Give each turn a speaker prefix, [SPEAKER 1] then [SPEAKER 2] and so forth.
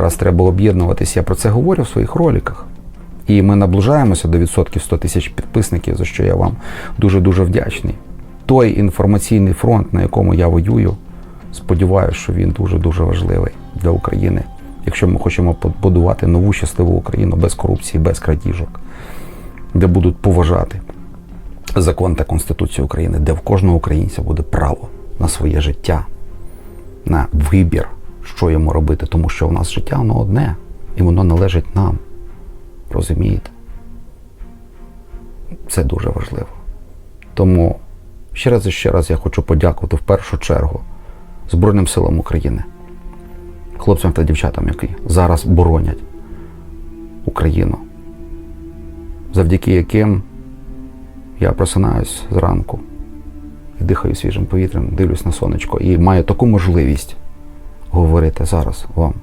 [SPEAKER 1] Зараз треба об'єднуватися. Я про це говорю в своїх роликах. І ми наближаємося до відсотків 100 тисяч підписників, за що я вам дуже-дуже вдячний. Той інформаційний фронт, на якому я воюю, сподіваюся, що він дуже-дуже важливий для України. Якщо ми хочемо побудувати нову щасливу Україну без корупції, без крадіжок, де будуть поважати закон та Конституцію України, де в кожного українця буде право на своє життя, на вибір, що йому робити, тому що в нас життя воно одне, і воно належить нам. Розумієте? Це дуже важливо. Тому ще раз і ще раз я хочу подякувати в першу чергу Збройним силам України, хлопцям та дівчатам, які зараз боронять Україну, завдяки яким я просинаюсь зранку і дихаю свіжим повітрям, дивлюсь на сонечко і маю таку можливість говорити зараз вам